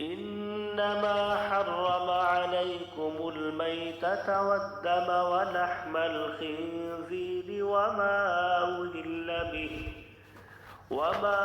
إنما حرم عليكم الميتة والدم ولحم الخنزير وما أهل به وما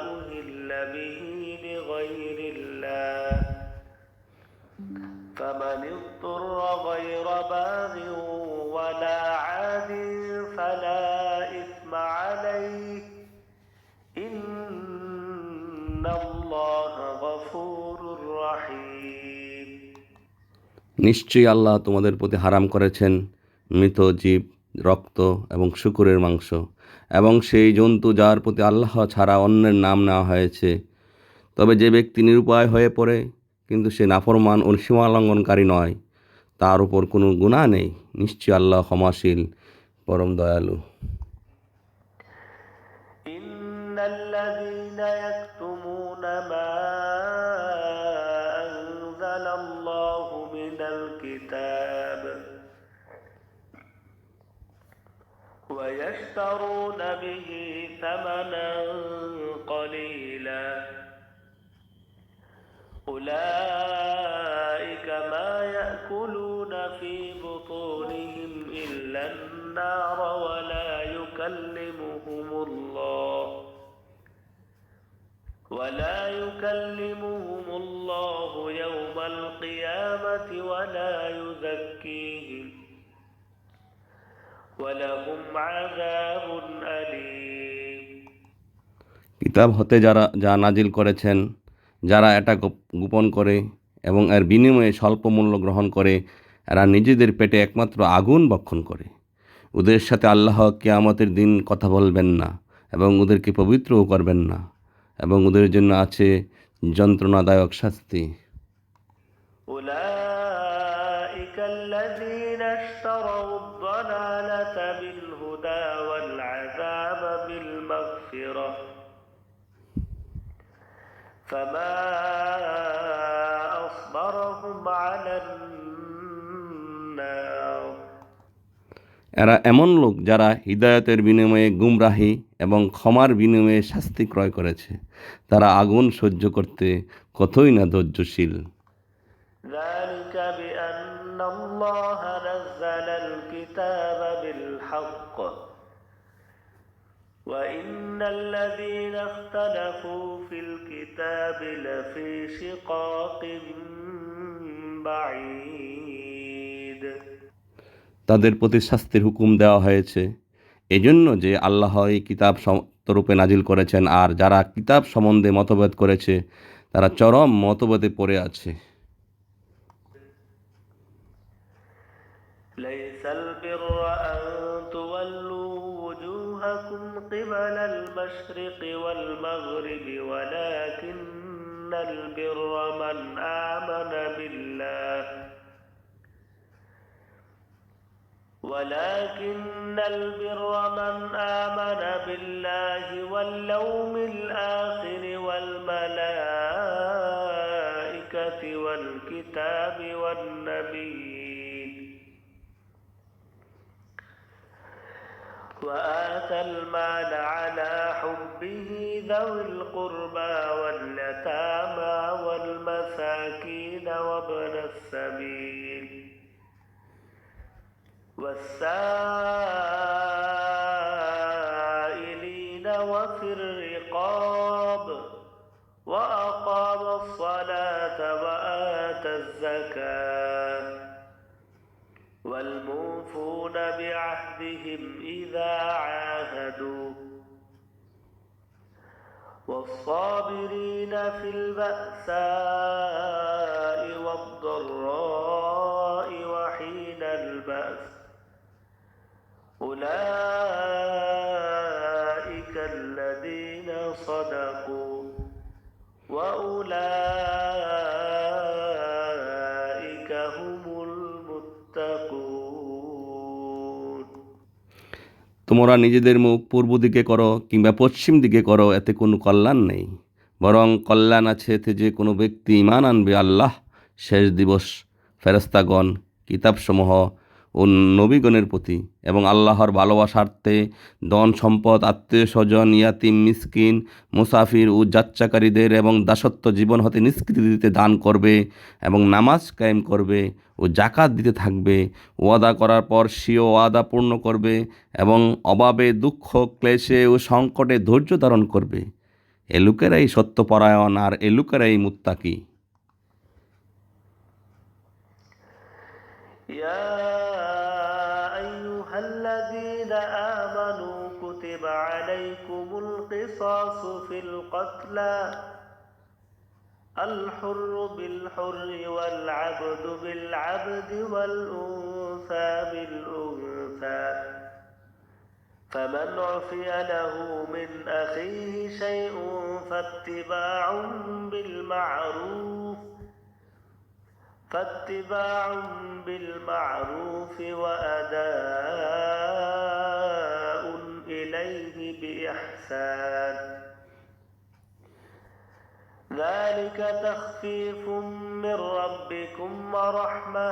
أهل به لغير الله. فمن اضطر غير باغ নিশ্চয়ই আল্লাহ তোমাদের প্রতি হারাম করেছেন মৃত জীব রক্ত এবং শুকুরের মাংস এবং সেই জন্তু যার প্রতি আল্লাহ ছাড়া অন্যের নাম নেওয়া হয়েছে তবে যে ব্যক্তি নিরুপায় হয়ে পড়ে কিন্তু সে নাফরমান ও সীমালঙ্ঘনকারী নয় তার উপর কোনো গুণা নেই নিশ্চয়ই আল্লাহ ক্ষমাশীল পরম দয়ালু إن الذين يكتمون ما أنزل الله من الكتاب. ويشترون به ثمنا قليلا. أولئك ما يأكلون في بطونهم إلا النار ولا يكلمهم الله يوم القيامة ولا يزكيهم ولهم عذاب أليم কিতাব হতে যারা যা নাজিল করেছেন যারা এটা গোপ- গোপন করে এবং এর বিনিময়ে স্বল্প মূল্য গ্রহণ করে এরা নিজেদের পেটে একমাত্র আগুন বক্ষণ করে ওদের সাথে আল্লাহ কিয়ামতের দিন কথা বলবেন না এবং ওদেরকে পবিত্রও করবেন না এবং ওদের জন্য আছে যন্ত্রণাদায়ক শাস্তি أولئك الذين اشتروا الضلالة بالهدى والعذاب بالمغفرة فما أصبرهم على النار এরা এমন লোক যারা হৃদায়তের বিনিময়ে গুমরাহি এবং ক্ষমার বিনিময়ে শাস্তি ক্রয় করেছে তারা আগুন সহ্য করতে কতই না ধৈর্যশীল ذلك بأن الله نزل الكتاب بالحق وإن الذين اختلفوا في الكتاب لفي شقاق بعيد তাদের প্রতি শাস্তির হুকুম দেওয়া হয়েছে এজন্য যে আল্লাহ এই কিতাব রূপে নাজিল করেছেন আর যারা কিতাব সম্বন্ধে মতভেদ করেছে তারা চরম মতভেদে পড়ে আছে ليس البر أن تولوا وجوهكم قبل المشرق والمغرب ولكن البر من آمن بالله ولكن البر من آمن بالله واليوم الآخر والملائكة والكتاب والنبيين. وآتى المال على حبه ذوي القربى واليتامى والمساكين وابن السبيل. والسائلين وفي الرقاب وأقام الصلاة وآتى الزكاة والموفون بعهدهم إذا عاهدوا والصابرين في البأساء والضراء أولئك الذين صدقوا وأولئك هم المتقون তোমরা নিজেদের মুখ পূর্ব দিকে করো কিংবা পশ্চিম দিকে করো এতে কোনো কল্যাণ নেই বরং কল্যাণ আছে এতে যে কোনো ব্যক্তি ইমান আনবে আল্লাহ শেষ দিবস ফেরস্তাগণ কিতাবসমূহ ও নবীগণের প্রতি এবং আল্লাহর ভালোবাসার্থে ধন সম্পদ, আত্মীয় স্বজন, ইয়াতিম, মিসকিন, মুসাফির ও যাত্রাকারীদের এবং দাসত্ব জীবন হতে নিষ্কৃতি দিতে দান করবে এবং নামাজ কায়েম করবে ও জাকাত দিতে থাকবে। ওয়াদা করার পর স্বীয় ওয়াদা পূর্ণ করবে এবং অভাবে, দুঃখ, ক্লেশে ও সংকটে ধৈর্য ধারণ করবে। এ লোকেরাই সত্যপরায়ণ আর এ লোকেরাই মুত্তাকি। يا القتلى الحر بالحر والعبد بالعبد والأنثى بالأنثى. فمن عفي له من أخيه شيء فاتباع بالمعروف فاتباع بالمعروف وأداء إليه بإحسان. ذلك تخفيف من ربكم ورحمة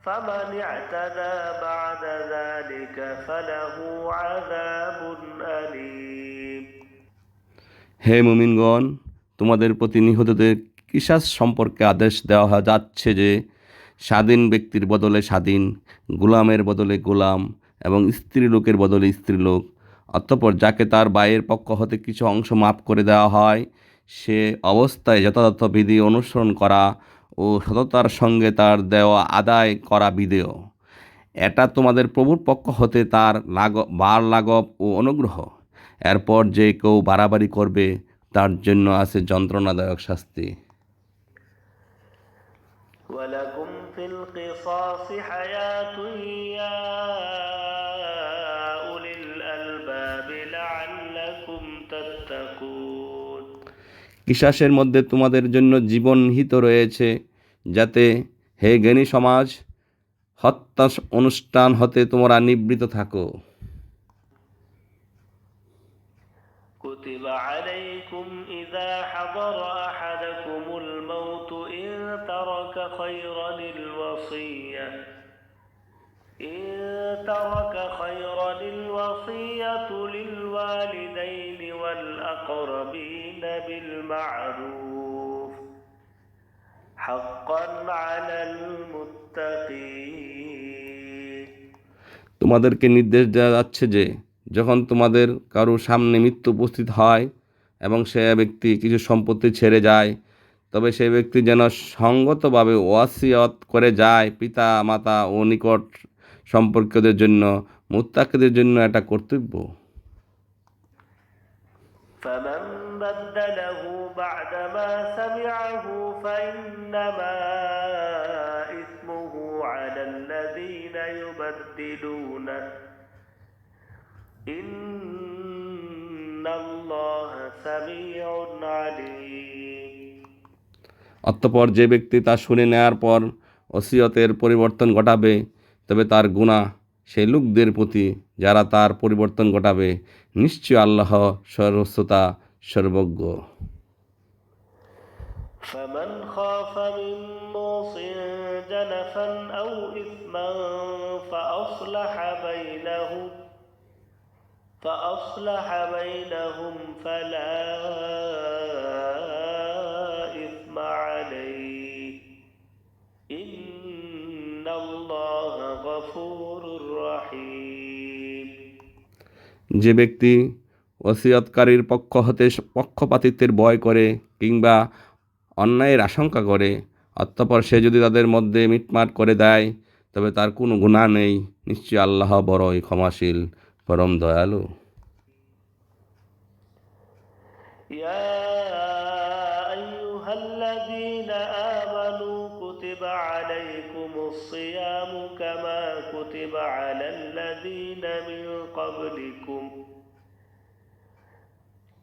فمن اعتدى بعد ذلك فله عذاب أليم হে মুমিনগণ তোমাদের প্রতি নিহতদের কিসাস সম্পর্কে আদেশ দেওয়া হয় যাচ্ছে যে স্বাধীন ব্যক্তির বদলে স্বাধীন গোলামের বদলে গোলাম এবং স্ত্রী লোকের বদলে স্ত্রী লোক অতঃপর যাকে তার বাইয়ের পক্ষ হতে কিছু অংশ মাফ করে দেওয়া হয় সে অবস্থায় যথাযথ বিধি অনুসরণ করা ও সততার সঙ্গে তার দেওয়া আদায় করা বিধেয় এটা তোমাদের প্রভুর পক্ষ হতে তার লাগ বার লাঘব ও অনুগ্রহ এরপর যে কেউ বাড়াবাড়ি করবে তার জন্য আছে যন্ত্রণাদায়ক শাস্তি ولكم في القصاص حياة কিসাসের মধ্যে তোমাদের জন্য জীবন নিহিত রয়েছে যাতে হে জ্ঞানী সমাজ হত্যা অনুষ্ঠান হতে তোমরা নিবৃত থাকো كتب عليكم إذا حضر أحدكم الموت إن ترك خيرا الوصية إن ترك خيرا الوصية للوالدين والأقربين بالمعروف حقا على المتقين তোমাদেরকে নির্দেশ দেওয়া যাচ্ছে যে যখন তোমাদের কারো সামনে মৃত্যু উপস্থিত হয় এবং সে ব্যক্তি কিছু সম্পত্তি ছেড়ে যায় তবে সেই ব্যক্তি যেন সঙ্গতভাবে ওয়াসিয়ত করে যায় পিতা মাতা ও নিকট সম্পর্কীয়দের জন্য মুত্তাকিদের জন্য এটা কর্তব্য فمن بدله بعدما سمعه فإنما إثمه على الذين يبدلونه إن الله سميع عليم অতঃপর যে ব্যক্তি তা শুনে নেয়ার পর ওসিয়তের পরিবর্তন ঘটাবে তবে তার গুণা সেই লোকদের প্রতি যারা তার পরিবর্তন ঘটাবে নিশ্চয় আল্লাহ সর্বস্বতা সর্বজ্ঞ فمن خاف من موص جنفا أو إثما فأصلح بينهم فأصلح بينهم فلا إثم عليه إن الله غفور رحيم যে ব্যক্তি ওসিয়তকারীর পক্ষ হতে পক্ষপাতিত্বের ভয় করে কিংবা অন্যায়ের আশঙ্কা করে অতঃপর সে যদি তাদের মধ্যে মিটমাট করে দেয় তবে তার কোনো গুণা নেই নিশ্চয় আল্লাহ বড়ই ক্ষমাশীল পরম দয়ালু يا أيها الذين آمنوا كتب عليكم الصيام كما كتب على الذين من قبلكم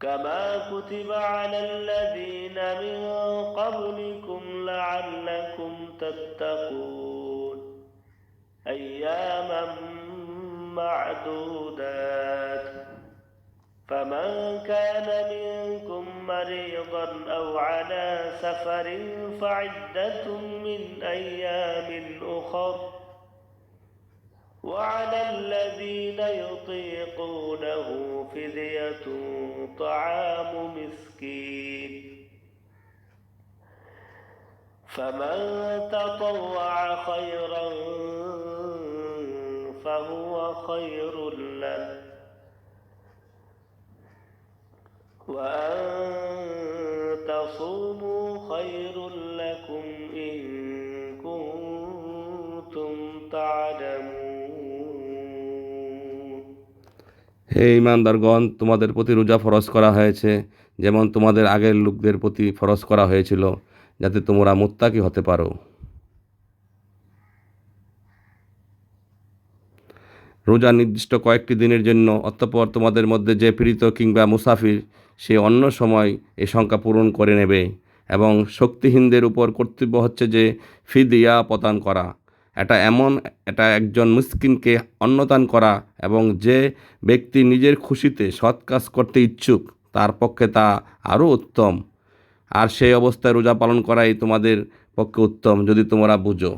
كما كتب على الذين من قبلكم لعلكم تتقون أياما معدودات فمن كان منكم مريضا أو على سفر فعدة من أيام أخر وعلى الذين يطيقونه فدية طعام مسكين. فمن تطوع خيرا فهو خير له. وأن تصوموا خير لكم হে ইমানদারগণ, তোমাদের প্রতি রোজা ফরজ করা হয়েছে, যেমন তোমাদের আগের লোকদের প্রতি ফরজ করা হয়েছিল, যাতে তোমরা মুত্তাকি হতে পারো। রোজা নির্দিষ্ট কয়েকটি দিনের জন্য, অতঃপর তোমাদের মধ্যে যে পীড়িত কিংবা মুসাফির, সে অন্য সময় এ সংখ্যা পূরণ করে নেবে, এবং শক্তিহীনদের উপর কর্তব্য হচ্ছে যে ফিদিয়া প্রদান করা। এটা এমন, এটা একজন মুসকিনকে অন্নদান করা এবং যে ব্যক্তি নিজের খুশিতে সৎ কাজ করতে ইচ্ছুক, তার পক্ষে তা আরও উত্তম। আর সেই অবস্থায় রোজা পালন করাই তোমাদের পক্ষে উত্তম, যদি তোমরা বুঝো।